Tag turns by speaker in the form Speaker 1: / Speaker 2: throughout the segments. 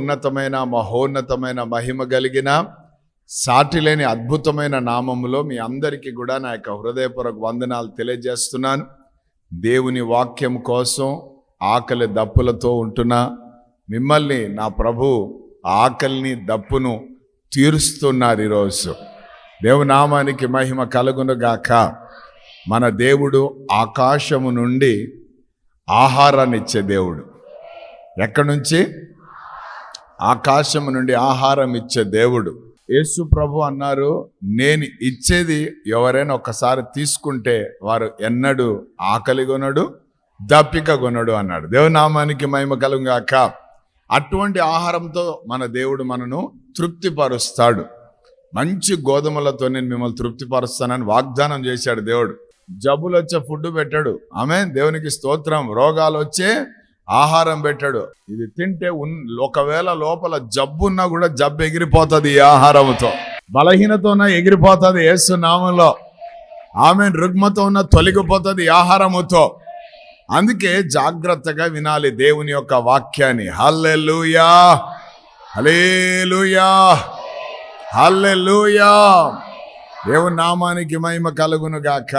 Speaker 1: ఉన్నతమైన మహోన్నతమైన మహిమ కలిగిన సాటిలేని అద్భుతమైన నామములో మీ అందరికీ కూడా నా యొక్క హృదయపూర్వక వందనాలు తెలియజేస్తున్నాను. దేవుని వాక్యం కోసం ఆకలి దప్పులతో ఉంటున్నా మిమ్మల్ని నా ప్రభు ఆకలిని దప్పును తీరుస్తున్నారు ఈరోజు. దేవునామానికి మహిమ కలుగునుగాక మన దేవుడు ఆకాశము నుండి ఆహారాన్ని ఇచ్చే దేవుడు. ఎక్కడి నుంచి? ఆకాశము నుండి ఆహారం ఇచ్చే దేవుడు. యేసు ప్రభు అన్నారు నేను ఇచ్చేది ఎవరైనా ఒకసారి తీసుకుంటే వారు ఎన్నడు ఆకలి కొనడు దప్పిక కొనడు అన్నాడు. దేవునామానికి మహిమ కలుగాక అటువంటి ఆహారంతో మన దేవుడు మనను తృప్తిపరుస్తాడు. మంచి గోధుమలతో నేను మిమ్మల్ని తృప్తిపరుస్తానని వాగ్దానం చేశాడు దేవుడు. జబ్బులు వచ్చే ఫుడ్ పెట్టాడు. ఆమె దేవునికి స్తోత్రం. రోగాలు వచ్చే ఆహారం పెట్టాడు. ఇది తింటే ఉన్ ఒకవేళ లోపల జబ్బు ఉన్నా కూడా జబ్బు ఎగిరిపోతుంది ఈ ఆహారంతో బలహీనత ఉన్న ఎగిరిపోతుంది ఏసు నామంలో. ఆమె రుగ్మతో ఉన్న తొలగిపోతుంది ఆహారముతో. అందుకే జాగ్రత్తగా వినాలి దేవుని యొక్క వాక్యాన్ని. హల్లెలుయా! Hallelujah hallelujah! దేవుని నామానికి మహిమ కలుగును గాక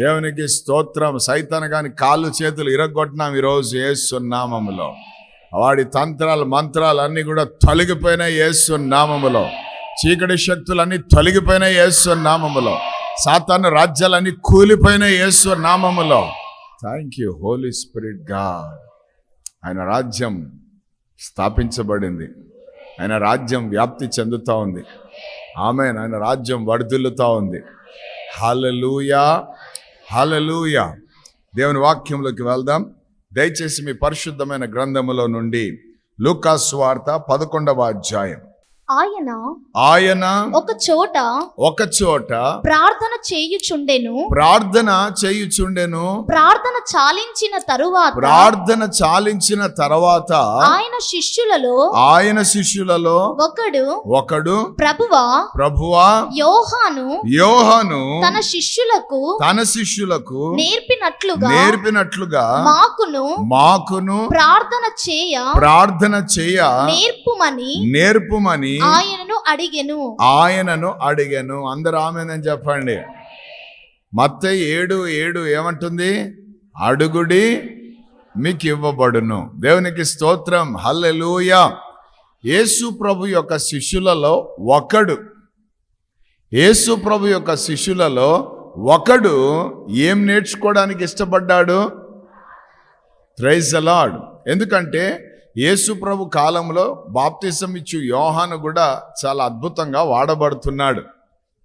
Speaker 1: దేవునికి స్తోత్రం. సైతాన్ కాని కాళ్ళు చేతులు ఇరగొట్టినాం ఈరోజు ఏసునామములో వాడి తంత్రాలు మంత్రాలు అన్నీ కూడా తొలగిపోయినాయి యేసు నామములో. చీకటి శక్తులన్నీ తొలగిపోయినాయి ఏసునామములో సాతాను రాజ్యాలన్నీ కూలిపోయినాయి ఏసునామములో thank you holy spirit God ఆయన రాజ్యం స్థాపించబడింది. ఆయన రాజ్యం వ్యాప్తి చెందుతూ ఉంది. ఆమె ఆయన రాజ్యం వర్ధిల్లుతూ ఉంది. హలలుయా హలలుయ దేవుని వాక్యంలోకి వెళ్దాం. దయచేసి మీ పరిశుద్ధమైన గ్రంథములో నుండి లూకాస్ వార్త పదకొండవ అధ్యాయం.
Speaker 2: ఆయన
Speaker 1: ఆయన
Speaker 2: ఒక చోట
Speaker 1: ఒక చోట
Speaker 2: ప్రార్థన చేయుచుండెను.
Speaker 1: ప్రార్థన చేయుచుండెను.
Speaker 2: ప్రార్థన చాలించిన తరువాత
Speaker 1: ప్రార్థన చాలించిన తర్వాత
Speaker 2: ఆయన శిష్యులలో
Speaker 1: ఆయన శిష్యులలో
Speaker 2: ఒకడు
Speaker 1: ఒకడు
Speaker 2: ప్రభువా
Speaker 1: ప్రభువా
Speaker 2: యోహాను
Speaker 1: యోహను
Speaker 2: తన శిష్యులకు
Speaker 1: తన శిష్యులకు
Speaker 2: నేర్పినట్లుగా
Speaker 1: నేర్పినట్లుగా
Speaker 2: మాకును
Speaker 1: మాకును
Speaker 2: ప్రార్థన చేయ
Speaker 1: ప్రార్థన చేయ
Speaker 2: నేర్పుమని
Speaker 1: నేర్పుమని
Speaker 2: ఆయనను అడిగెను.
Speaker 1: ఆయనను అడిగాను. అందరు ఆమెనని చెప్పండి. మత్త ఏడు ఏడు ఏమంటుంది? అడుగుడి మీకు ఇవ్వబడును దేవునికి స్తోత్రం. హల్లెలూయా. యేసు ప్రభు యొక్క శిష్యులలో ఒకడు. యేసు ప్రభు యొక్క శిష్యులలో ఒకడు ఏం నేర్చుకోవడానికి ఇష్టపడ్డాడు? ప్రైజ్ అలాడ్ ఎందుకంటే యేసు ప్రభు కాలంలో బాప్తిసం ఇచ్చు యోహాను కూడా చాలా అద్భుతంగా వాడబడుతున్నాడు.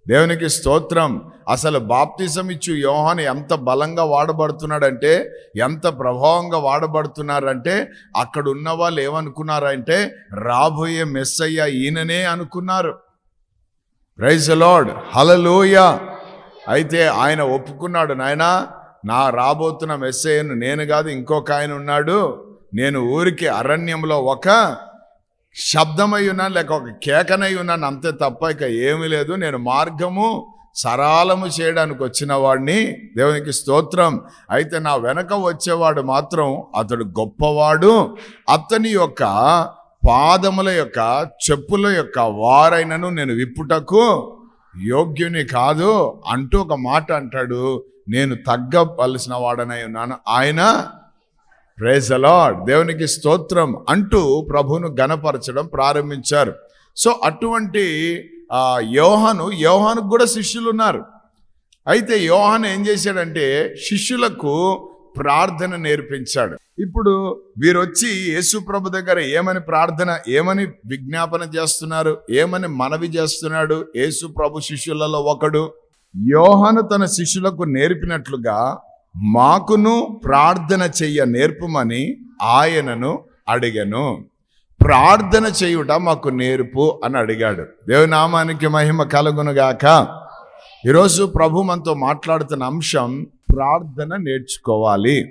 Speaker 1: దేవునికి స్తోత్రం. అసలు బాప్తిజం ఇచ్చు యోహాను ఎంత బలంగా వాడబడుతున్నాడంటే ఎంత ప్రభావంగా వాడబడుతున్నారంటే అక్కడ ఉన్న వాళ్ళు ఏమనుకున్నారంటే రాబోయే మెస్సయ్య ఈయననే అనుకున్నారు. Praise Lord. హలలోయ అయితే ఆయన ఒప్పుకున్నాడు నాయనా నా రాబోతున్న మెస్సయ్యను నేను కాదు ఇంకొక ఆయన ఉన్నాడు. నేను ఊరికి అరణ్యంలో ఒక శబ్దమై ఉన్నాను లేక ఒక కేకనై ఉన్నాను అంతే తప్ప ఇక ఏమీ లేదు. నేను మార్గము సరాలము చేయడానికి వచ్చిన వాడిని. దేవునికి స్తోత్రం. అయితే నా వెనక వచ్చేవాడు మాత్రం అతడు గొప్పవాడు. అతని యొక్క పాదముల యొక్క చెప్పుల యొక్క వారైనను నేను విప్పుటకు యోగ్యుని కాదు. అంటూ ఒక మాట అంటాడు. నేను తగ్గవలసిన వాడనై ఉన్నాను. ఆయన ప్రేజ్ అలాడ్ దేవునికి స్తోత్రం అంటూ ప్రభువును గణపరచడం ప్రారంభించారు. సో అటువంటి యోహను యోహాను యోహానుకు కూడా శిష్యులు ఉన్నారు అయితే యోహాను ఏం చేశాడంటే శిష్యులకు ప్రార్థన నేర్పించాడు. ఇప్పుడు వీరొచ్చి వచ్చి యేసు ప్రభు దగ్గర ఏమని ప్రార్థన ఏమని విజ్ఞాపన చేస్తున్నారు ఏమని మనవి చేస్తున్నాడు యేసు ప్రభు శిష్యులలో ఒకడు. యోహాను తన శిష్యులకు నేర్పినట్లుగా మాకును ప్రార్థన చెయ్య నేర్పుమని ఆయనను అడిగను. ప్రార్థన చేయుట మాకు నేర్పు అని అడిగాడు. దేవునామానికి మహిమ కలుగునుగాక ఈరోజు ప్రభు మనతో మాట్లాడుతున్న అంశం ప్రార్థన నేర్చుకోవాలి.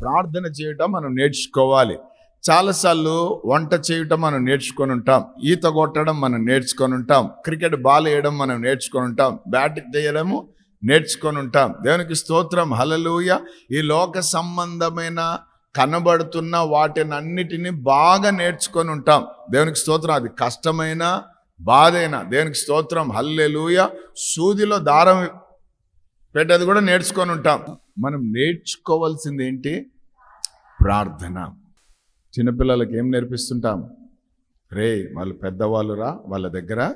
Speaker 1: ప్రార్థన చేయటం మనం నేర్చుకోవాలి. చాలాసార్లు వంట చేయటం మనం నేర్చుకొని ఉంటాం. ఈత కొట్టడం మనం నేర్చుకొని ఉంటాం. క్రికెట్ బాల్ వేయడం మనం నేర్చుకొని ఉంటాం. బ్యాటింగ్ చేయడము నేర్చుకొని ఉంటాం. దేవునికి స్తోత్రం. హలలుయ ఈ లోక సంబంధమైన కనబడుతున్న వాటినన్నిటిని బాగా నేర్చుకొని ఉంటాం. దేవునికి స్తోత్రం. అది కష్టమైన బాధైనా దేవునికి స్తోత్రం. హల్లెలూయ. సూదిలో దారం పెట్టేది కూడా నేర్చుకొని ఉంటాం. మనం నేర్చుకోవాల్సింది ఏంటి? ప్రార్థన. చిన్నపిల్లలకి ఏం నేర్పిస్తుంటాం? రే వాళ్ళు పెద్దవాళ్ళురా వాళ్ళ దగ్గర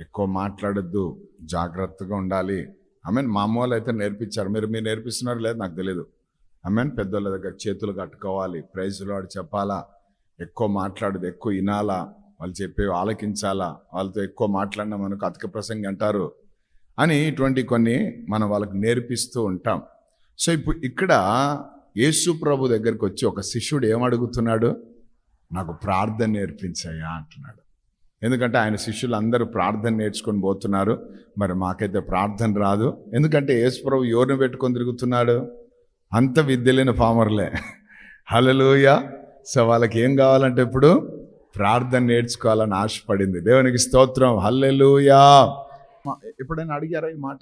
Speaker 1: ఎక్కువ మాట్లాడొద్దు. జాగ్రత్తగా ఉండాలి. మీన్ మా అమ్మ అయితే నేర్పించారు. మీరు మీరు నేర్పిస్తున్నారు లేదు నాకు తెలియదు ఐ మీన్ పెద్దోళ్ళ దగ్గర చేతులు కట్టుకోవాలి. ప్రైజులు వాడు చెప్పాలా? ఎక్కువ మాట్లాడదు ఎక్కువ వినాలా? వాళ్ళు చెప్పేవి ఆలకించాలా? వాళ్ళతో ఎక్కువ మాట్లాడినా మనకు అతిక ప్రసంగి అంటారు అని ఇటువంటి కొన్ని మనం వాళ్ళకి నేర్పిస్తూ ఉంటాం. సో ఇప్పుడు ఇక్కడ యేసు ప్రభు దగ్గరికి వచ్చి ఒక శిష్యుడు ఏమడుగుతున్నాడు? నాకు ప్రార్థన నేర్పించాయా అంటున్నాడు. ఎందుకంటే ఆయన శిష్యులు అందరూ ప్రార్థన నేర్చుకొని పోతున్నారు. మరి మాకైతే ప్రార్థన రాదు. ఎందుకంటే యేసుప్రభు ఎవరిని పెట్టుకొని తిరుగుతున్నాడు? అంత విద్య లేని ఫామర్లే హలలోయ సో వాళ్ళకి ఏం కావాలంటే ఇప్పుడు ప్రార్థన నేర్చుకోవాలని ఆశపడింది. దేవునికి స్తోత్రం. హల్లెలూయా. ఎప్పుడైనా అడిగారా ఈ మాట?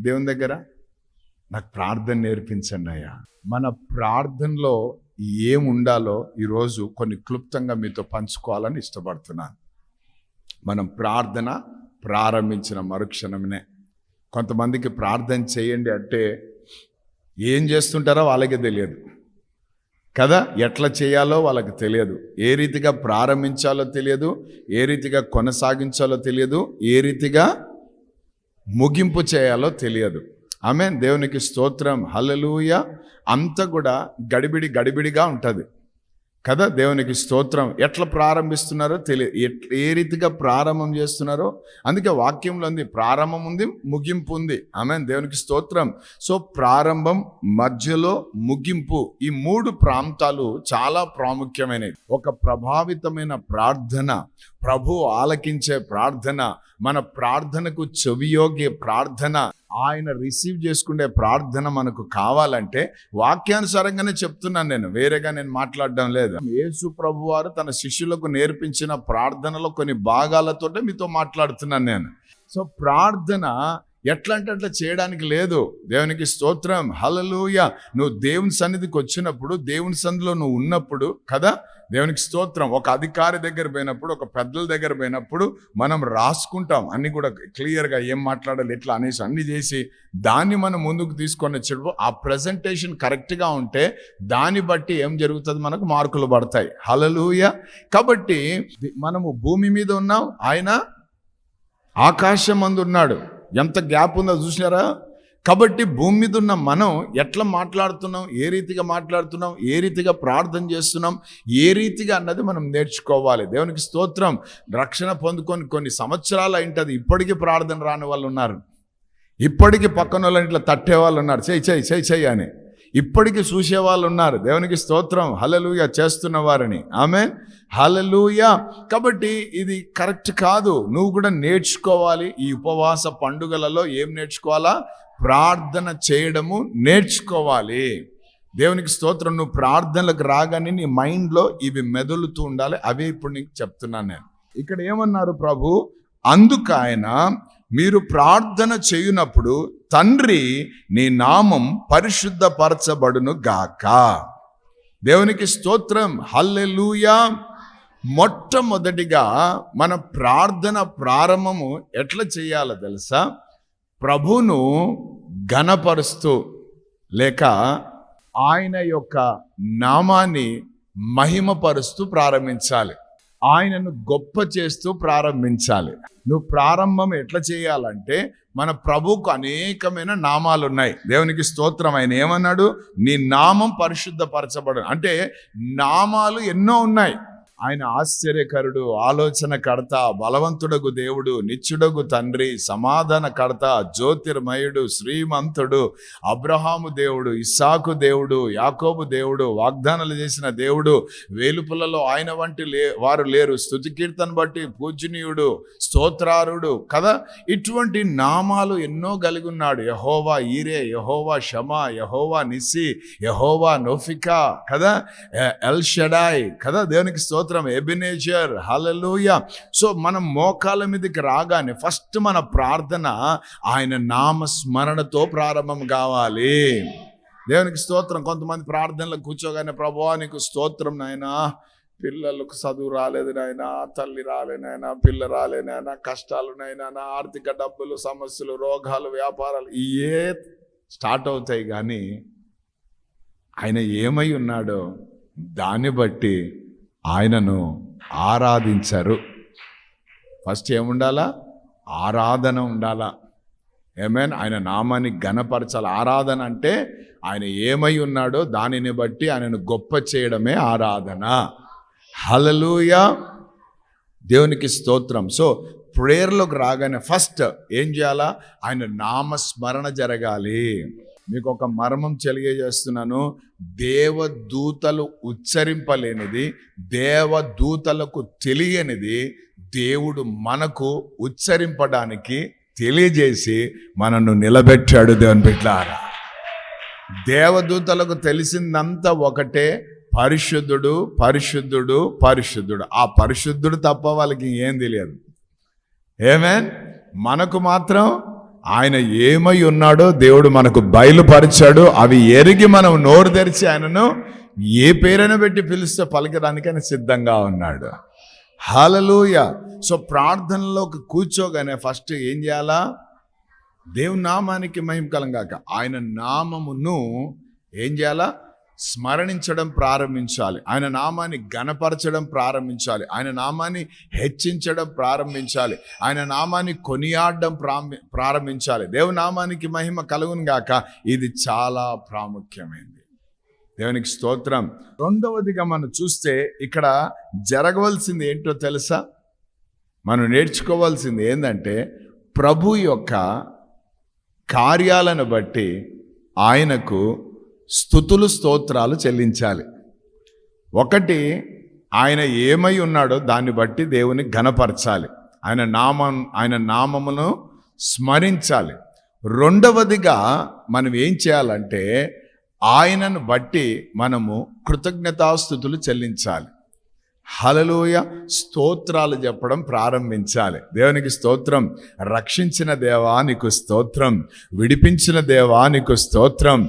Speaker 1: దేవుని దగ్గర? నాకు ప్రార్థన నేర్పించండి అయ్యా. మన ప్రార్థనలో ఏం ఉండాలో ఈరోజు కొన్ని క్లుప్తంగా మీతో పంచుకోవాలని ఇష్టపడుతున్నాను. మనం ప్రార్థన ప్రారంభించిన మరుక్షణమే కొంతమందికి ప్రార్థన చేయండి అంటే ఏం చేస్తుంటారో వాళ్ళకే తెలియదు. కదా? ఎట్లా చేయాలో వాళ్ళకి తెలియదు. ఏ రీతిగా ప్రారంభించాలో తెలియదు. ఏ రీతిగా కొనసాగించాలో తెలియదు. ఏ రీతిగా ముగింపు చేయాలో తెలియదు. ఆమె దేవునికి స్తోత్రం. హలలుయ అంతా కూడా గడిబిడి గడిబిడిగా ఉంటుంది. కదా దేవునికి స్తోత్రం. ఎట్లా ప్రారంభిస్తున్నారో తెలియ ఏ రీతిగా ప్రారంభం చేస్తున్నారో అందుకే వాక్యంలో ఉంది ప్రారంభం ఉంది ముగింపు ఉంది. ఆమె దేవునికి స్తోత్రం. సో ప్రారంభం మధ్యలో ముగింపు ఈ మూడు ప్రాంతాలు చాలా ప్రాముఖ్యమైనవి. ఒక ప్రభావితమైన ప్రార్థన ప్రభు ఆలకించే ప్రార్థన మన ప్రార్థనకు చెవియోగే ప్రార్థన ఆయన రిసీవ్ చేసుకునే ప్రార్థన మనకు కావాలంటే వాక్యానుసారంగానే చెప్తున్నాను నేను. వేరేగా నేను మాట్లాడడం లేదు. యేసు ప్రభు వారు తన శిష్యులకు నేర్పించిన ప్రార్థనలో కొన్ని భాగాలతోటే మీతో మాట్లాడుతున్నాను నేను. సో ప్రార్థన ఎట్లా అంటే అట్లా చేయడానికి లేదు. దేవునికి స్తోత్రం. హలలుయ నువ్వు దేవుని సన్నిధికి వచ్చినప్పుడు దేవుని సన్నిధిలో నువ్వు ఉన్నప్పుడు కదా దేవునికి స్తోత్రం. ఒక అధికారి దగ్గర పోయినప్పుడు ఒక పెద్దల దగ్గర పోయినప్పుడు మనం రాసుకుంటాం. అన్ని కూడా క్లియర్గా ఏం మాట్లాడాలి ఎట్లా అనేసి అన్ని చేసి దాన్ని మనం ముందుకు తీసుకొని వచ్చేటప్పుడు ఆ ప్రజెంటేషన్ కరెక్ట్గా ఉంటే దాన్ని బట్టి ఏం జరుగుతుంది మనకు మార్కులు పడతాయి. హలలుయ కాబట్టి మనము భూమి మీద ఉన్నాం. ఆయన ఆకాశం మందు ఉన్నాడు. ఎంత గ్యాప్ ఉందో చూసినారా? కాబట్టి భూమి మీద ఉన్న మనం ఎట్లా మాట్లాడుతున్నాం ఏ రీతిగా మాట్లాడుతున్నాం ఏ రీతిగా ప్రార్థన చేస్తున్నాం ఏ రీతిగా అన్నది మనం నేర్చుకోవాలి. దేవునికి స్తోత్రం. రక్షణ పొందుకొని కొన్ని సంవత్సరాలు అయింటది. ఇప్పటికీ ప్రార్థన రాని వాళ్ళు ఉన్నారు. ఇప్పటికీ పక్కన వాళ్ళని ఇట్లా తట్టే వాళ్ళు ఉన్నారు. చేయి చెయ్యి చేయి చేయి అని. ఇప్పటికీ చూసే వాళ్ళు ఉన్నారు. దేవునికి స్తోత్రం. హలలుయ చేస్తున్న వారిని. ఆమె హలలుయ కాబట్టి ఇది కరెక్ట్ కాదు. నువ్వు కూడా నేర్చుకోవాలి. ఈ ఉపవాస పండుగలలో ఏం నేర్చుకోవాలా? ప్రార్థన చేయడము నేర్చుకోవాలి. దేవునికి స్తోత్రం నువ్వు ప్రార్థనలకు రాగానే నీ మైండ్లో ఇవి మెదులుతూ ఉండాలి. అవే ఇప్పుడు నీకు చెప్తున్నాను నేను. ఇక్కడ ఏమన్నారు ప్రభు? అందుకు ఆయన మీరు ప్రార్థన చేయునప్పుడు తండ్రి నీ నామం పరిశుద్ధపరచబడును గాక. దేవునికి స్తోత్రం. హల్లెలూయా. మొట్టమొదటిగా మన ప్రార్థన ప్రారంభము ఎట్లా చేయాలో తెలుసా? ప్రభును ఘనపరుస్తూ లేక ఆయన యొక్క నామాన్ని మహిమపరుస్తూ ప్రారంభించాలి. ఆయనను గొప్ప చేస్తూ ప్రారంభించాలి. నువ్వు ప్రారంభం ఎట్లా చేయాలంటే మన ప్రభుకు అనేకమైన నామాలు ఉన్నాయి దేవునికి స్తోత్రం. ఆయన ఏమన్నాడు? నీ నామం పరిశుద్ధపరచబడు అంటే నామాలు ఎన్నో ఉన్నాయి. ఆయన ఆశ్చర్యకరుడు ఆలోచనకర్త బలవంతుడగు దేవుడు నిత్యుడగు తండ్రి సమాధానకర్త జ్యోతిర్మయుడు శ్రీమంతుడు అబ్రహాము దేవుడు ఇస్సాకు దేవుడు యాకోబు దేవుడు వాగ్దానాలు చేసిన దేవుడు వేలుపులలో ఆయన వంటి లే వారు లేరు. స్థుతి కీర్తన బట్టి పూజనీయుడు స్తోత్రారుడు కదా? ఇటువంటి నామాలు ఎన్నో కలిగి ఉన్నాడు. యహోవా ఈరే యహోవా షమా యహోవా నిసి యహోవా నోఫికా కదా? ఎల్ షడాయ్ కదా? దేవునికి స్తోత్ర ఎబినేజర్ హలలోయ సో మనం మోకాల మీదకి రాగానే ఫస్ట్ మన ప్రార్థన ఆయన నామ స్మరణతో ప్రారంభం కావాలి. దేవునికి స్తోత్రం. కొంతమంది ప్రార్థనలో కూర్చోగానే ప్రభువా నీకు స్తోత్రం నాయనా. పిల్లలకు చదువు రాలేదు నాయన. తల్లి రాలేనైనా పిల్ల రాలేనైనా కష్టాలు నాయనా. నా ఆర్థిక డబ్బులు సమస్యలు రోగాలు వ్యాపారాలు ఇయే స్టార్ట్ అవుతాయి కానీ ఆయన ఏమై ఉన్నాడో దాన్ని బట్టి ఆయనను ఆరాధించరు. ఫస్ట్ ఏముండాలా ఆరాధన ఉండాలా? ఏమేన్ ఆయన నామాన్ని గణపరచాలి ఆరాధన అంటే ఆయన ఏమై ఉన్నాడో దానిని బట్టి ఆయనను గొప్ప చేయడమే ఆరాధన. హలలుయ దేవునికి స్తోత్రం. సో ప్రేయర్లోకి రాగానే ఫస్ట్ ఏం చేయాలా? ఆయన నామస్మరణ జరగాలి. మీకు ఒక మర్మం తెలియజేస్తున్నాను. దేవదూతలు ఉచ్చరింపలేనిది దేవదూతలకు తెలియనిది దేవుడు మనకు ఉచ్చరింపడానికి తెలియజేసి మనను నిలబెట్టాడు దేవుని బిడ్డారా. దేవదూతలకు తెలిసిందంతా ఒకటే పరిశుద్ధుడు పరిశుద్ధుడు పరిశుద్ధుడు. ఆ పరిశుద్ధుడు తప్ప వాళ్ళకి ఏం తెలియదు. ఏమేన్ మనకు మాత్రం ఆయన ఏమై ఉన్నాడో దేవుడు మనకు బయలుపరిచాడు. అవి ఎరిగి మనం నోరు తెరిచి ఆయనను ఏ పేరైనా పెట్టి పిలిస్తే పలకడానికైనా సిద్ధంగా ఉన్నాడు. హాలలుయ సో ప్రార్థనలోకి కూర్చోగానే ఫస్ట్ ఏం చేయాలా? దేవుని నామానికి మహిమ కలంగాక. ఆయన నామమును ఏం చేయాలా? స్మరణించడం ప్రారంభించాలి. ఆయన నామాన్ని గణపరచడం ప్రారంభించాలి. ఆయన నామాన్ని హెచ్చించడం ప్రారంభించాలి. ఆయన నామాన్ని కొనియాడడం ప్రారంభించాలి. దేవు నామానికి మహిమ కలుగును గాక. ఇది చాలా ప్రాముఖ్యమైనది దేవునికి స్తోత్రం. రెండవదిగా మనం చూస్తే ఇక్కడ జరగవలసింది ఏంటో తెలుసా? మనం నేర్చుకోవాల్సింది ఏంటంటే ప్రభు యొక్క కార్యాలను బట్టి ఆయనకు స్థుతులు స్తోత్రాలు చెల్లించాలి. ఒకటి ఆయన ఏమై ఉన్నాడో దాన్ని బట్టి దేవుని ఘనపరచాలి. ఆయన నామం ఆయన నామమును స్మరించాలి. రెండవదిగా మనం ఏం చేయాలంటే ఆయనను బట్టి మనము కృతజ్ఞతాస్థుతులు చెల్లించాలి. హలలోయ స్తోత్రాలు చెప్పడం ప్రారంభించాలి. దేవునికి స్తోత్రం. రక్షించిన దేవా నీకు స్తోత్రం. విడిపించిన దేవా నీకు స్తోత్రం.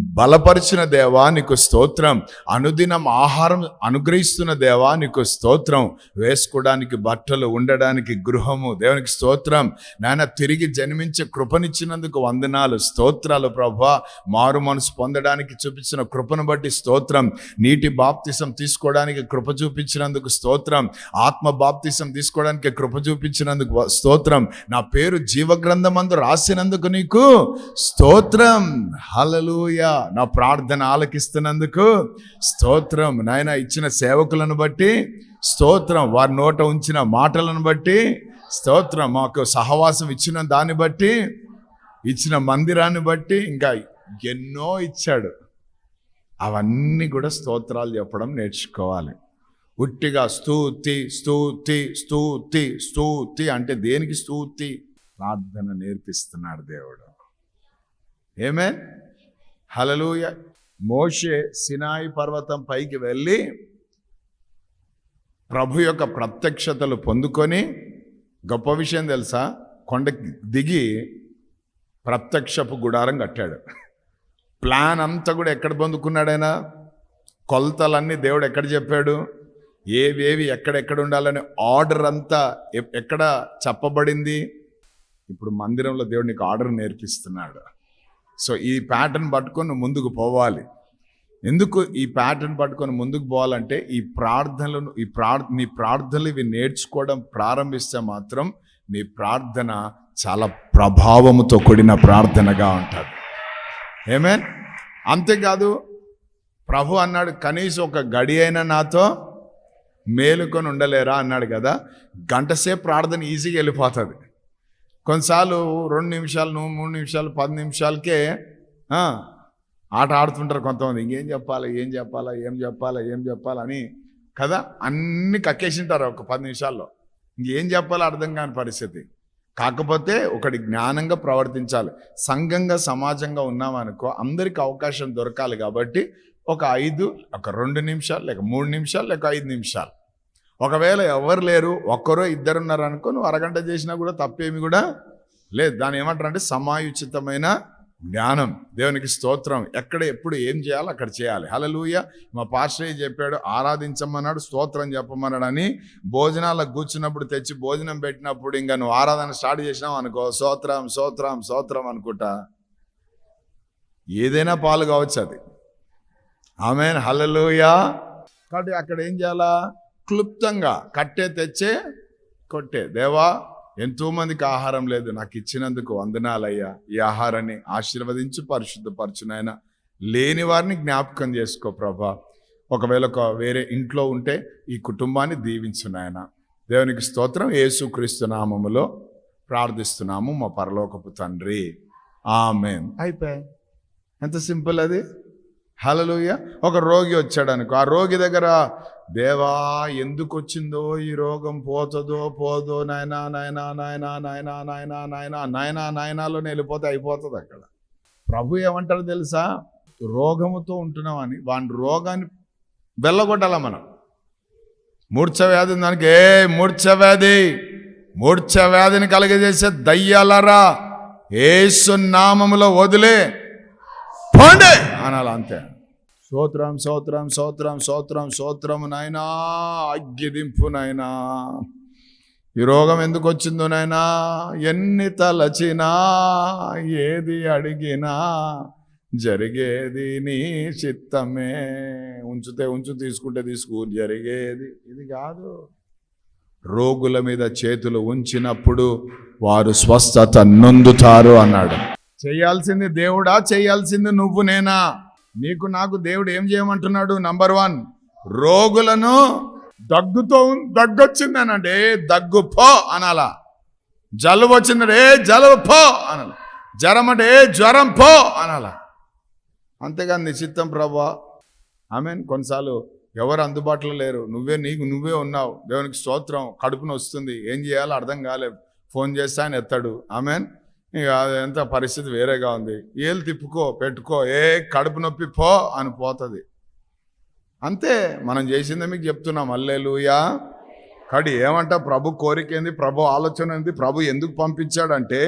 Speaker 1: బలపరిచిన దేవా నీకు స్తోత్రం. అనుదినం ఆహారం అనుగ్రహిస్తున్న దేవా నీకు స్తోత్రం. వేసుకోవడానికి బట్టలు ఉండడానికి గృహము దేవునికి స్తోత్రం. నాయన తిరిగి జన్మించే కృపనిచ్చినందుకు వందనాలు. స్తోత్రాలు ప్రభా. మారు మనసు పొందడానికి చూపించిన కృపను బట్టి స్తోత్రం. నీటి బాప్తిసం తీసుకోవడానికి కృప చూపించినందుకు స్తోత్రం. ఆత్మ బాప్తిసం తీసుకోవడానికి కృప చూపించినందుకు స్తోత్రం. నా పేరు జీవగ్రంథమందు రాసినందుకు నీకు స్తోత్రం. హలలుయ నా ప్రార్థన ఆలకిస్తున్నందుకు స్తోత్రం. నాయన ఇచ్చిన సేవకులను బట్టి స్తోత్రం. వారి నోట ఉంచిన మాటలను బట్టి స్తోత్రం. మాకు సహవాసం ఇచ్చిన దాన్ని బట్టి ఇచ్చిన మందిరాన్ని బట్టి ఇంకా ఎన్నో ఇచ్చాడు. అవన్నీ కూడా స్తోత్రాలు చెప్పడం నేర్చుకోవాలి. ఉట్టిగా స్తూతి స్తూతి స్తూతి స్తూతి అంటే దేనికి స్తూతి? ప్రార్థన నేర్పిస్తున్నాడు దేవుడు. ఏమే హలలుయ మోషే సినాయి పర్వతం పైకి వెళ్ళి ప్రభు యొక్క ప్రత్యక్షతలు పొందుకొని గొప్ప విషయం తెలుసా? కొండకి దిగి ప్రత్యక్షపు గుడారం కట్టాడు. ప్లాన్ అంతా కూడా ఎక్కడ పొందుకున్నాడైనా కొలతలన్నీ దేవుడు ఎక్కడ చెప్పాడు? ఏవేవి ఎక్కడెక్కడ ఉండాలనే ఆర్డర్ అంతా ఎక్కడ చెప్పబడింది? ఇప్పుడు మందిరంలో దేవుడు నీకు ఆర్డర్ నేర్పిస్తున్నాడు. సో ఈ ప్యాటర్న్ పట్టుకొని ముందుకు పోవాలి. ఎందుకు ఈ ప్యాటర్న్ పట్టుకొని ముందుకు పోవాలంటే ఈ ప్రార్థనలను ఈ ప్రార్ నీ ప్రార్థనలు ఇవి నేర్చుకోవడం ప్రారంభిస్తే మాత్రం నీ ప్రార్థన చాలా ప్రభావముతో కూడిన ప్రార్థనగా ఉంటుంది. ఏమే అంతేకాదు ప్రభు అన్నాడు కనీసం ఒక గడి అయినా నాతో మేలుకొని ఉండలేరా అన్నాడు కదా గంటసేపు ప్రార్థన ఈజీగా వెళ్ళిపోతుంది. కొన్నిసార్లు రెండు నిమిషాలు నువ్వు మూడు నిమిషాలు పది నిమిషాలకే ఆట ఆడుతుంటారు కొంతమంది. ఇంకేం చెప్పాలి ఏం చెప్పాలా ఏం చెప్పాలా ఏం చెప్పాలని కదా అన్ని కక్కేసింటారు ఒక పది నిమిషాల్లో. ఇంకేం చెప్పాలో అర్థం కాని పరిస్థితి. కాకపోతే ఒకటి జ్ఞానంగా ప్రవర్తించాలి. సంఘంగా సమాజంగా ఉన్నామనుకో అందరికి అవకాశం దొరకాలి కాబట్టి ఒక ఐదు ఒక రెండు నిమిషాలు లేక మూడు నిమిషాలు లేక ఐదు నిమిషాలు. ఒకవేళ ఎవరు లేరు ఒక్కరో ఇద్దరు ఉన్నారు అనుకో నువ్వు అరగంట చేసినా కూడా తప్పేమి కూడా లేదు. దాని ఏమంటారు అంటే సమాయుచితమైన జ్ఞానం. దేవునికి స్తోత్రం. ఎక్కడ ఎప్పుడు ఏం చేయాలో అక్కడ చేయాలి. హలలుయ మా పాస్టర్ చెప్పాడు? ఆరాధించమన్నాడు స్తోత్రం చెప్పమన్నాడు అని. భోజనాలకు కూర్చున్నప్పుడు తెచ్చి భోజనం పెట్టినప్పుడు ఇంకా నువ్వు ఆరాధన స్టార్ట్ చేసినావు అనుకో స్తోత్రం స్తోత్రం స్తోత్రం అనుకుంటా. ఏదైనా పాలు కావచ్చు అది. ఆమె హలలుయా కాబట్టి అక్కడ ఏం చేయాలా? క్లుప్తంగా కట్టే తెచ్చే కొట్టే. దేవా ఎంతో మందికి ఆహారం లేదు. నాకు ఇచ్చినందుకు వందనాలయ్యా. ఈ ఆహారాన్ని ఆశీర్వదించి పరిశుద్ధపరచునైనా లేని వారిని జ్ఞాపకం చేసుకో ప్రభా. ఒకవేళ ఒక వేరే ఇంట్లో ఉంటే ఈ కుటుంబాన్ని దీవించునాయన దేవునికి స్తోత్రం. యేసుక్రీస్తు నామములో ప్రార్థిస్తున్నాము మా పరలోకపు తండ్రి. ఆమెన్. అయిపోయాయి. ఎంత సింపుల్ అది. హలలుయ ఒక రోగి వచ్చాడు అనుకో ఆ రోగి దగ్గర దేవా ఎందుకు వచ్చిందో ఈ రోగం? పోతుందో పోదో నాయనా నాయనా నాయనా నాయనా నాయనా నాయనా నాయనా నాయనాలోనే వెళ్ళిపోతే అయిపోతుంది అక్కడ. ప్రభు ఏమంటారు తెలుసా? రోగముతో ఉంటున్నామని వాడి రోగాన్ని వెళ్ళగొట్టాల మనం? మూర్ఛ వ్యాధి దానికి ఏ మూర్ఛ వ్యాధి? మూర్ఛ వ్యాధిని కలగజేసే దయ్యాలరా ఏసు నామములో వదిలే పోండి. అనాలి అంతే. సోత్రం సోత్రం సోత్రం సోత్రం సోత్రము నాయనా అగ్గిదింపు నాయనా. ఈ రోగం ఎందుకు వచ్చిందో నాయనా ఎన్ని తలచినా ఏది అడిగినా జరిగేది నీ చిత్తమే. ఉంచితే ఉంచు తీసుకుంటే తీసుకు జరిగేది. ఇది కాదు. రోగుల మీద చేతులు ఉంచినప్పుడు వారు స్వస్థత నొందుతారు అన్నాడు. చేయాల్సింది దేవుడా చేయాల్సింది నువ్వు నేనా? నీకు నాకు దేవుడు ఏం చేయమంటున్నాడు? నంబర్ వన్ రోగులను దగ్గుతో దగ్గొచ్చింది అనంటే దగ్గు పో అనాలా. జలుబు వచ్చిందంటే ఏ జలుబు పో అనాల. జ్వరం అంటే జ్వరం పో అనాల. అంతేగాని నిశ్చిత్తం ప్రభా ఆమెన్. కొన్నిసార్లు ఎవరు అందుబాటులో లేరు. నువ్వే నీకు నువ్వే ఉన్నావు. దేవునికి స్తోత్రం. కడుపున వస్తుంది ఏం చేయాలో అర్థం కాలేదు. ఫోన్ చేస్తే ఆయన ఎత్తాడు. ఆమెన్. ఇక ఎంత పరిస్థితి వేరేగా ఉంది. ఏళ్ళు తిప్పుకో పెట్టుకో ఏ కడుపు నొప్పి పో అని పోతుంది. అంతే మనం చేసిందే మీకు చెప్తున్నాం అల్లేలుయా. కడి ఏమంట? ప్రభు కోరిక ఏంది? ప్రభు ఆలోచన ఏంది? ప్రభు ఎందుకు పంపించాడంటే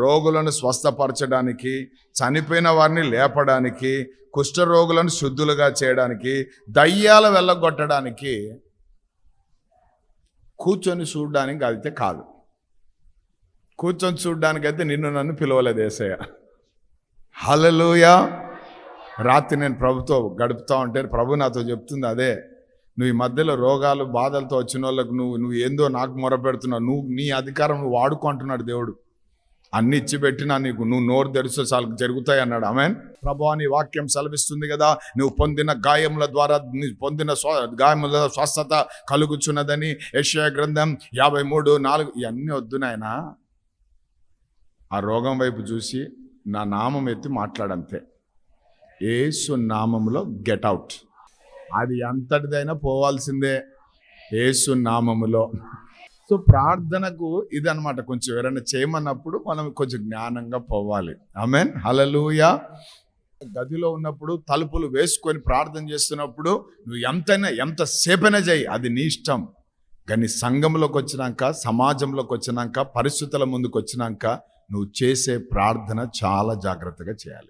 Speaker 1: రోగులను స్వస్థపరచడానికి చనిపోయిన వారిని లేపడానికి కుష్ఠరోగులను శుద్ధులుగా చేయడానికి దయ్యాలు వెళ్ళగొట్టడానికి కూర్చొని చూడడానికి అయితే కాదు. కూర్చొని చూడడానికైతే నిన్ను నన్ను పిలవలేదు ఏసయ్య. హలలుయా రాత్రి నేను ప్రభుతో గడుపుతా ఉంటే ప్రభు నాతో చెప్తుంది అదే. నువ్వు ఈ మధ్యలో రోగాలు బాధలతో వచ్చిన వాళ్ళకు నువ్వు నువ్వు ఏందో నాకు మొరపెడుతున్నావు. నువ్వు నీ అధికారం నువ్వు వాడుకుంటున్నాడు దేవుడు. అన్ని ఇచ్చి పెట్టినా నీకు నువ్వు నోరు తెరిస్తే చాలా జరుగుతాయి అన్నాడు. ఆమె ప్రభు అని వాక్యం సెలవిస్తుంది కదా. నువ్వు పొందిన గాయముల ద్వారా నీ పొందిన స్వ గాయముల స్వస్థత కలుగుచున్నదని. యెషయా గ్రంథం యాభై మూడు నాలుగు ఇవన్నీ వద్దు నాయనా. ఆ రోగం వైపు చూసి నా నామం ఎత్తి మాట్లాడంతే. ఏసు నామములో గెట్ అవుట్. అది ఎంతటిదైనా పోవాల్సిందే. ఏసు నామములో. సో ప్రార్థనకు ఇదనమాట కొంచెం ఎవరైనా చేయమన్నప్పుడు మనం కొంచెం జ్ఞానంగా పోవాలి. ఆమెన్. హలలుయా గదిలో ఉన్నప్పుడు తలుపులు వేసుకొని ప్రార్థన చేస్తున్నప్పుడు నువ్వు ఎంతైనా ఎంత సేపైనా చేయి. అది నీ ఇష్టం. కానీ సంఘంలోకి వచ్చినాక సమాజంలోకి వచ్చినాక పరిస్థితుల ముందుకు వచ్చినాక నువ్వు చేసే ప్రార్థన చాలా జాగ్రత్తగా చేయాలి.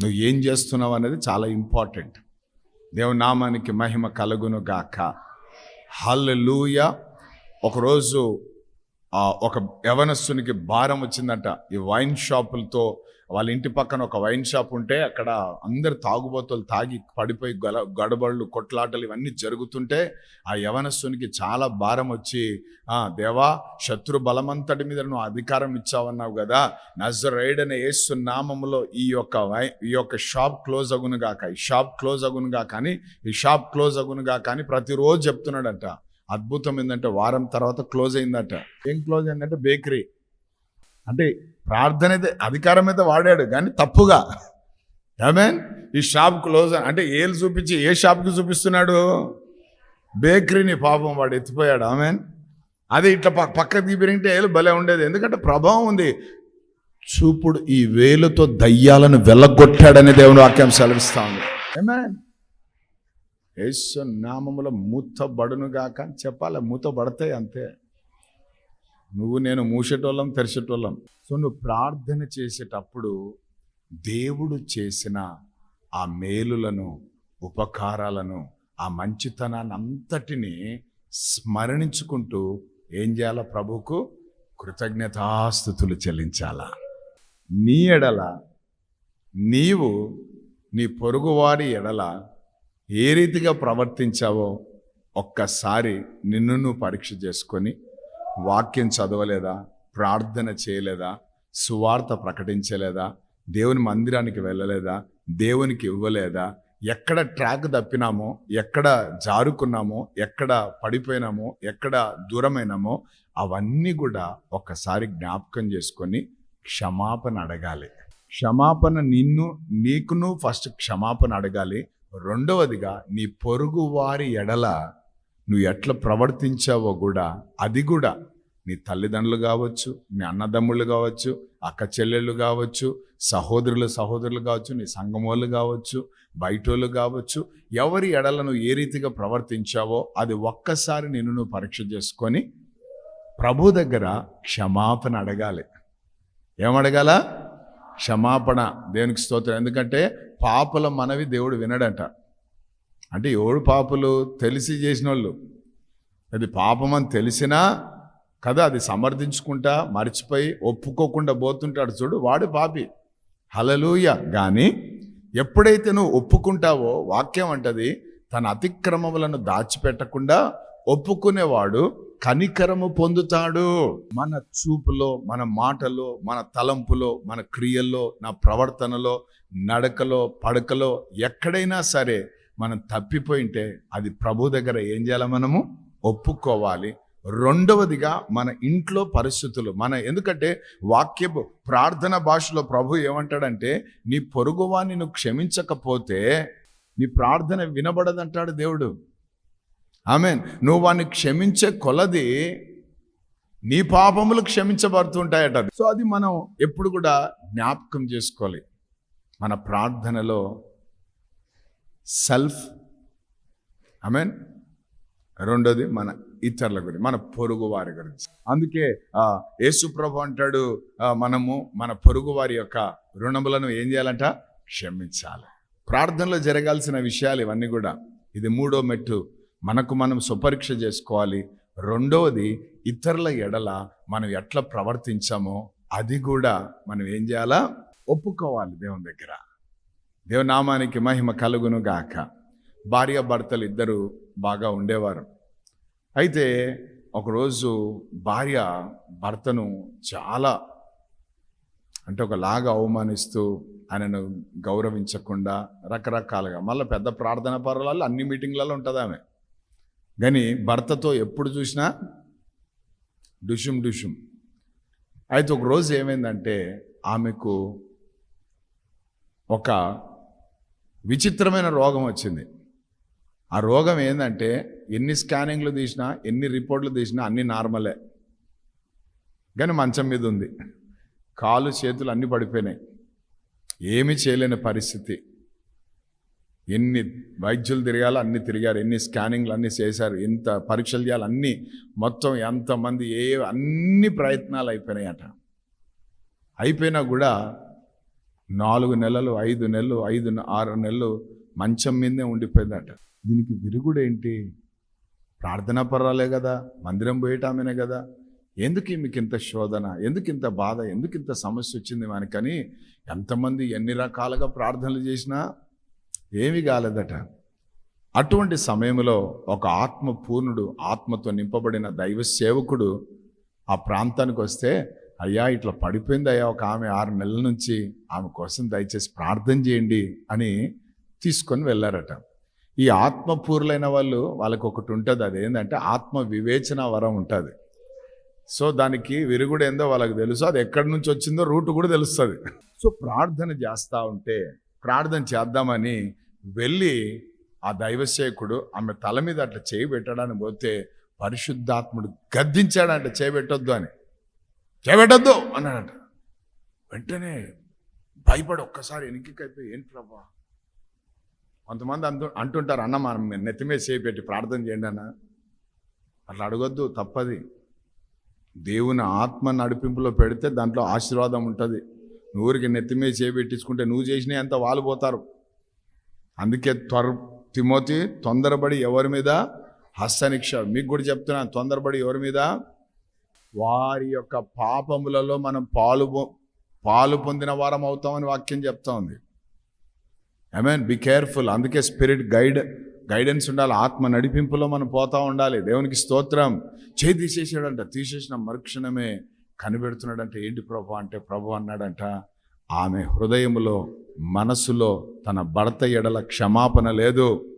Speaker 1: నువ్వు ఏం చేస్తున్నావు అనేది చాలా ఇంపార్టెంట్. దేవునామానికి మహిమ కలుగును గాక. హల్లెలూయ. ఒకరోజు ఒక యవనస్సునికి భారం వచ్చిందంట. ఈ వైన్ షాపులతో వాళ్ళ ఇంటి పక్కన ఒక వైన్ షాప్ ఉంటే అక్కడ అందరు తాగుబోతులు తాగి పడిపోయి గల గడబళ్ళు కొట్లాటలు ఇవన్నీ జరుగుతుంటే ఆ యవనస్తునికి చాలా భారం వచ్చి దేవా శత్రు బలమంతటి మీద నువ్వు అధికారం ఇచ్చావన్నావు కదా నజరైడ్ అనే యేసు నామములో ఈ యొక్క వై ఈ యొక్క షాప్ క్లోజ్ అగునుగాక ఈ షాప్ క్లోజ్ అగునుగా కానీ ఈ షాప్ క్లోజ్ అగునుగా కానీ ప్రతిరోజు చెప్తున్నాడంట. అద్భుతం ఏంటంటే వారం తర్వాత క్లోజ్ అయిందట. ఏం క్లోజ్ అయిందంటే బేకరీ. అంటే ప్రార్థన అయితే అధికారం అయితే వాడాడు కానీ తప్పుగా. మీన్ ఈ షాప్ క్లోజ్ అంటే ఏలు చూపించి ఏ షాప్కి చూపిస్తున్నాడు? బేకరీని పాపం వాడు ఎత్తిపోయాడు. ఆమెన్ అదే ఇట్లా పక్క పక్కకు తీపిరింటే ఏలు భలే ఉండేది. ఎందుకంటే ప్రభావం ఉంది. చూపుడు ఈ వేలుతో దయ్యాలను వెళ్ళగొట్టాడని దేవుని వాక్యం సెలవిస్తా ఉంది. ఏమేన్ యేసు నామములో మూతబడును గాక అని చెప్పాలి. మూతబడతాయి అంతే. నువ్వు నేను మూసేటోళ్ళం తెరిచేటోళ్ళం. సో నువ్వు ప్రార్థన చేసేటప్పుడు దేవుడు చేసిన ఆ మేలులను ఉపకారాలను ఆ మంచితనాన్ని అంతటిని స్మరణించుకుంటూ ఏం చేయాలా ప్రభుకు కృతజ్ఞతాస్థుతులు చెల్లించాలా. నీ ఎడల నీవు నీ పొరుగువారి ఎడల ఏ రీతిగా ప్రవర్తించావో ఒక్కసారి నిన్ను నువ్వు పరీక్ష చేసుకొని వాక్యం చదవలేదా? ప్రార్థన చేయలేదా? సువార్త ప్రకటించలేదా? దేవుని మందిరానికి వెళ్ళలేదా? దేవునికి ఇవ్వలేదా? ఎక్కడ ట్రాక్ తప్పినామో ఎక్కడ జారుకున్నామో ఎక్కడ పడిపోయినామో ఎక్కడ దూరమైనామో అవన్నీ కూడా ఒక్కసారి జ్ఞాపకం చేసుకొని క్షమాపణ అడగాలి. క్షమాపణ నిన్ను నీకును ఫస్ట్ క్షమాపణ అడగాలి. రెండవదిగా నీ పొరుగు వారి ఎడల నువ్వు ఎట్లా ప్రవర్తించావో కూడా అది కూడా నీ తల్లిదండ్రులు కావచ్చు నీ అన్నదమ్ముళ్ళు కావచ్చు అక్క చెల్లెళ్ళు కావచ్చు సహోదరులు సహోదరులు కావచ్చు నీ సంగమోళ్ళు కావచ్చు బయటోళ్ళు కావచ్చు ఎవరి ఎడలను ఏ రీతిగా ప్రవర్తించావో అది ఒక్కసారి నిన్ను నువ్వు పరీక్ష చేసుకొని ప్రభు దగ్గర క్షమాపణ అడగాలి. ఏమడగాల క్షమాపణ. దేవునికి స్తోత్రం. ఎందుకంటే పాపల మనవి దేవుడు వినడంట. అంటే ఎవడు పాపులు తెలిసి చేసిన వాళ్ళు అది పాపం అని తెలిసినా కదా అది సమర్థించుకుంటా మర్చిపోయి ఒప్పుకోకుండా పోతుంటాడు చూడు వాడు పాపి. హలలుయ కానీ ఎప్పుడైతే నువ్వు ఒప్పుకుంటావో వాక్యం అంటది తన అతిక్రమములను దాచిపెట్టకుండా ఒప్పుకునేవాడు కనికరము పొందుతాడు. మన చూపులో మన మాటలో మన తలంపులో మన క్రియల్లో నా ప్రవర్తనలో నడకలో పడకలో ఎక్కడైనా సరే మనం తప్పిపోయింటే అది ప్రభు దగ్గర ఏం చేయాలి మనము? ఒప్పుకోవాలి. రెండవదిగా మన ఇంట్లో పరిస్థితులు మన ఎందుకంటే వాక్యపు ప్రార్థన భాషలో ప్రభు ఏమంటాడంటే నీ పొరుగువాన్ని నువ్వు క్షమించకపోతే నీ ప్రార్థన వినబడదంటాడు దేవుడు. ఆమె నువ్వు వాడిని క్షమించే కొలది నీ పాపములు క్షమించబడుతుంటాయట. సో అది మనం ఎప్పుడు కూడా జ్ఞాపకం చేసుకోవాలి. మన ప్రార్థనలో సెల్ఫ్ ఐ మీన్ రెండోది మన ఇతరుల గురించి మన పొరుగు వారి గురించి. అందుకే యేసుప్రభు అంటాడు మనము మన పొరుగు వారి యొక్క రుణములను ఏం చేయాలంట? క్షమించాలి. ప్రార్థనలో జరగాల్సిన విషయాలు ఇవన్నీ కూడా. ఇది మూడో మెట్టు. మనకు మనం సుపరీక్ష చేసుకోవాలి. రెండవది ఇతరుల ఎడల మనం ఎట్లా ప్రవర్తించామో అది కూడా మనం ఏం చేయాలా? ఒప్పుకోవాలి దేవుని దగ్గర. దేవనామానికి మహిమ కలుగును గాక భార్య భర్తలు ఇద్దరు బాగా ఉండేవారు. అయితే ఒకరోజు భార్య భర్తను చాలా అంటే ఒకలాగా అవమానిస్తూ ఆయనను గౌరవించకుండా రకరకాలుగా మళ్ళీ పెద్ద ప్రార్థన పర్వాలలో అన్ని మీటింగ్లలో ఉంటుంది ఆమె కానీ భర్తతో ఎప్పుడు చూసినా డుషుం డుషుం. అయితే ఒకరోజు ఏమైందంటే ఆమెకు ఒక విచిత్రమైన రోగం వచ్చింది. ఆ రోగం ఏంటంటే ఎన్ని స్కానింగ్లు తీసినా ఎన్ని రిపోర్ట్లు తీసినా అన్నీ నార్మలే. కానీ మంచం మీద ఉంది. కాలు చేతులు అన్నీ పడిపోయినాయి. ఏమీ చేయలేని పరిస్థితి. ఎన్ని వైద్యులు తిరగాలి అన్ని తిరిగారు. ఎన్ని స్కానింగ్లు అన్నీ చేశారు. ఎంత పరీక్షలు చేయాలి అన్నీ మొత్తం ఎంతమంది ఏ అన్ని ప్రయత్నాలు అయిపోయినాయట. అయిపోయినా కూడా నాలుగు నెలలు ఐదు నెలలు ఐదు ఆరు నెలలు మంచం మీదే ఉండిపోయిందట. దీనికి విరుగుడేంటి? ప్రార్థన పర్రాలే కదా మందిరం పోయేటామెనే కదా ఎందుకు మీకు ఇంత శోధన? ఎందుకు ఇంత బాధ? ఎందుకు ఇంత సమస్య వచ్చింది మనకని ఎంతమంది ఎన్ని రకాలుగా ప్రార్థనలు చేసినా ఏమీ కాలేదట. అటువంటి సమయంలో ఒక ఆత్మ పూర్ణుడు ఆత్మతో నింపబడిన దైవ సేవకుడు ఆ ప్రాంతానికి వస్తే అయ్యా ఇట్లా పడిపోయింది అయ్యా ఒక ఆమె ఆరు నెలల నుంచి ఆమె కోసం దయచేసి ప్రార్థన చేయండి అని తీసుకొని వెళ్ళారట. ఈ ఆత్మపూర్లైన వాళ్ళు వాళ్ళకి ఒకటి ఉంటుంది అది ఏంటంటే ఆత్మ వివేచన వరం ఉంటుంది. సో దానికి విరుగుడు ఏందో వాళ్ళకి తెలుసు అది ఎక్కడి నుంచి వచ్చిందో రూట్ కూడా తెలుస్తుంది. సో ప్రార్థన చేస్తూ ఉంటే ప్రార్థన చేద్దామని వెళ్ళి ఆ దైవసేకుడు ఆమె తల మీద అట్లా చేయి పెట్టడానికి పోతే పరిశుద్ధాత్ముడు గద్దించాడంట చేయబెట్టొద్దు అని. చేపెట్టద్దు అన్నాడంట. వెంటనే భయపడి ఒక్కసారి వెనక్కిపోయి ఏంటి ప్రభా? కొంతమంది అంటు అంటుంటారు అన్న మనం నెత్తి మీద చేపెట్టి పెట్టి ప్రార్థన చేయండి అన్న. అట్లా అడగొద్దు తప్పది. దేవుని ఆత్మ నడిపింపులో పెడితే దాంట్లో ఆశీర్వాదం ఉంటుంది. నువ్వు నెత్తి మీద చేపెట్టించుకుంటే నువ్వు చేసినా అంత వాళ్ళు పోతారు. అందుకే త్వర తిమోతి తొందరపడి ఎవరి మీద? హస్తనిక్ష. మీకు కూడా చెప్తున్నాను తొందరపడి ఎవరి మీద? వారి యొక్క పాపములలో మనం పాలు పొ- పాలు పొందిన వారం అవుతామని వాక్యం చెప్తా ఉంది. ఐ మీన్ బి కేర్ఫుల్ అందుకే స్పిరిట్ గైడ్ గైడెన్స్ ఉండాలి. ఆత్మ నడిపింపులో మనం పోతా ఉండాలి. దేవునికి స్తోత్రం. చేయి తీసేసాడంట. తీసేసిన మరుక్షణమే కనిపెడుతున్నాడంట. ఏంటి ప్రభు అంటే ప్రభు అన్నాడంట ఆమె హృదయములో మనసులో తన భర్త ఎడల క్షమాపణ లేదు.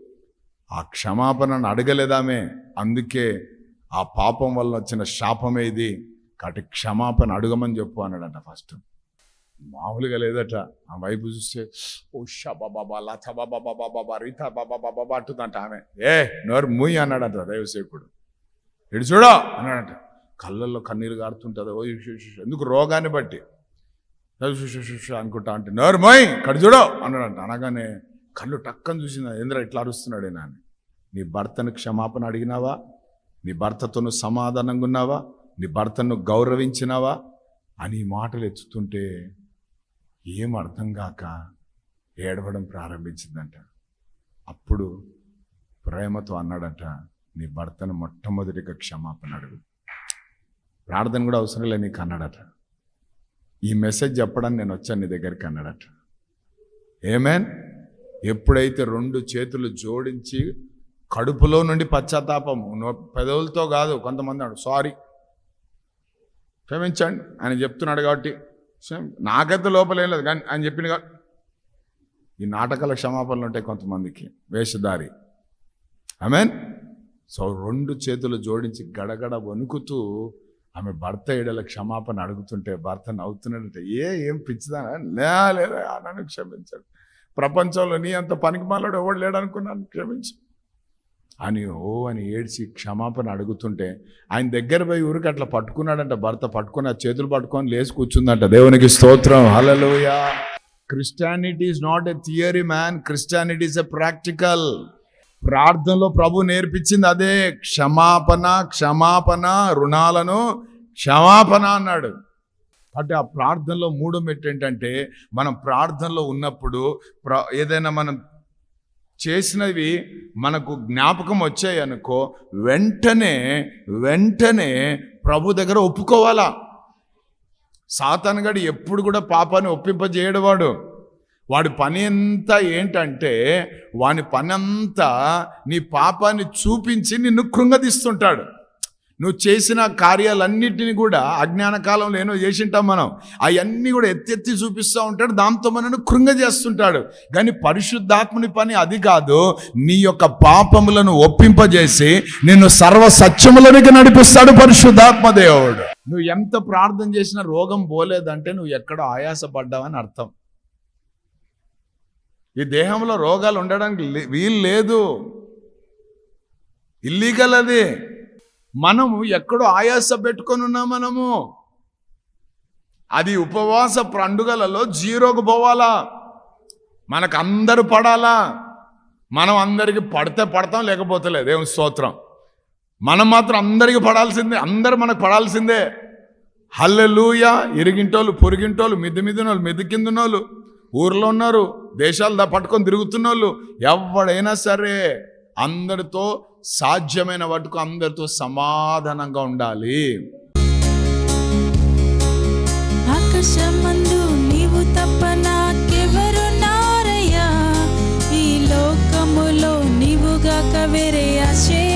Speaker 1: ఆ క్షమాపణను అడగలేదామే. అందుకే ఆ పాపం వల్ల వచ్చిన శాపమే ఇది. కాబట్టి క్షమాపణ అడగమని చెప్పు అన్నాడట ఫస్ట్ మామూలుగా లేదట. ఆ వైపు చూస్తే ఓ బాబా లత బాబా బాబా బాబా రీత బాబా బాబా అంటుందంట ఆమె. ఏ నోరు మూయి అన్నాడట దైవసేకుడు ఇటు చూడో అన్నాడంట. కళ్ళల్లో కన్నీరు గారుతుంటుంది. ఓ ఎందుకు రోగాన్ని బట్టి. అనుకుంటా అంటే నోరు మోయ్ కడు చూడో అన్నాడంట. అనగానే కళ్ళు టక్కని చూసింది. ఏంద్ర ఇట్లా అరుస్తున్నాడు నాని నీ భర్తను క్షమాపణ అడిగినావా? నీ భర్తతోను సమాధానంగా ఉన్నావా నీ భర్తను గౌరవించినావా? అని మాటలు ఎత్తుతుంటే ఏం అర్థం కాక ఏడవడం ప్రారంభించిందంట. అప్పుడు ప్రేమతో అన్నాడంట నీ భర్తను మొట్టమొదటిగా క్షమాపణ అడుగు. ప్రార్థన కూడా అవసరం లేదు నీకు అన్నాడట. ఈ మెసేజ్ చెప్పడానికి నేను వచ్చాను నీ దగ్గరికి అన్నాడట. ఏమేన్? ఎప్పుడైతే రెండు చేతులు జోడించి కడుపులో నుండి పశ్చాత్తాపం. నో- పెదవులతో కాదు కొంతమంది అన్నాడు సారీ క్షమించండి ఆయన చెప్తున్నాడు కాబట్టి నాకైతే లోపల ఏం లేదు కానీ ఆయన చెప్పిన ఈ నాటకాల క్షమాపణలు ఉంటాయి కొంతమందికి వేషధారి. మీన్ సో రెండు చేతులు జోడించి గడగడ వణుకుతూ ఆమె భర్త ఏడల క్షమాపణ అడుగుతుంటే భర్త నవ్వుతున్నాడంటే ఏ ఏం పిచ్చిదానా? లే లేదా నన్ను క్షమించాడు. ప్రపంచంలో నీ అంత పనికి మాలాడు ఎవడు లేడనుకున్నాను? క్షమించు. అని ఓ అని ఏడ్చి క్షమాపణ అడుగుతుంటే ఆయన దగ్గర పోయి ఊరికి అట్లా పట్టుకున్నాడంట భర్త పట్టుకుని ఆ చేతులు పట్టుకొని లేచి కూర్చుందంట. దేవునికి స్తోత్రం. Hallelujah Christianity is not a theory man Christianity is a practical ప్రార్థనలో ప్రభు నేర్పించింది అదే. క్షమాపణ క్షమాపణ రుణాలను క్షమాపణ అన్నాడు. అంటే ఆ ప్రార్థనలో మూడో మెట్టు ఏంటంటే మనం ప్రార్థనలో ఉన్నప్పుడు ప్ర ఏదైనా మనం చేసినవి మనకు జ్ఞాపకం వచ్చాయనుకో వెంటనే వెంటనే ప్రభు దగ్గర ఒప్పుకోవాలా? సాతానుగాడు ఎప్పుడు కూడా పాపాన్ని ఒప్పింపజేయడు వాడు వాడి పని అంతా ఏంటంటే వాని పని అంతా నీ పాపాన్ని చూపించి నిన్ను కృంగదీస్తుంటాడు. నువ్వు చేసిన కార్యాలన్నింటినీ కూడా అజ్ఞాన కాలంలో ఏనో చేసింటాం మనం. అవన్నీ కూడా ఎత్తెత్తి చూపిస్తూ ఉంటాడు దాంతో మనను కృంగజేస్తుంటాడు కానీ పరిశుద్ధాత్ముని పని అది కాదు. నీ యొక్క పాపములను ఒప్పింపజేసి నిన్ను సర్వ సత్యములనికి నడిపిస్తాడు పరిశుద్ధాత్మ దేవుడు. నువ్వు ఎంత ప్రార్థన చేసినా రోగం పోలేదంటే నువ్వు ఎక్కడో ఆయాసపడ్డావని అర్థం. ఈ దేహంలో రోగాలు ఉండడానికి వీలు లేదు. ఇల్లీగల్ అది. మనము ఎక్కడో ఆయాస పెట్టుకొని ఉన్నాం మనము. అది ఉపవాస పండుగలలో జీరోకు పోవాలా? మనకు అందరూ పడాలా? మనం అందరికి పడితే పడతాం లేకపోతే లేదు. ఏం స్తోత్రం. మనం మాత్రం అందరికి పడాల్సిందే. అందరు మనకు పడాల్సిందే. హల్లెలూయ! ఇరిగింటోళ్ళు పొరిగింటోళ్ళు మిద్ది మిద్దినోళ్ళు మిద్ది కిందనోళ్ళు ఊర్లో ఉన్నారు దేశాలు దా పట్టుకొని తిరుగుతున్నోళ్ళు ఎవడైనా సరే అందరితో సాధ్యమైన వాటికి అందరితో సమాధానంగా ఉండాలి.
Speaker 3: నీవు ఈ లోకములో నీవుగాక వేరే ఆశే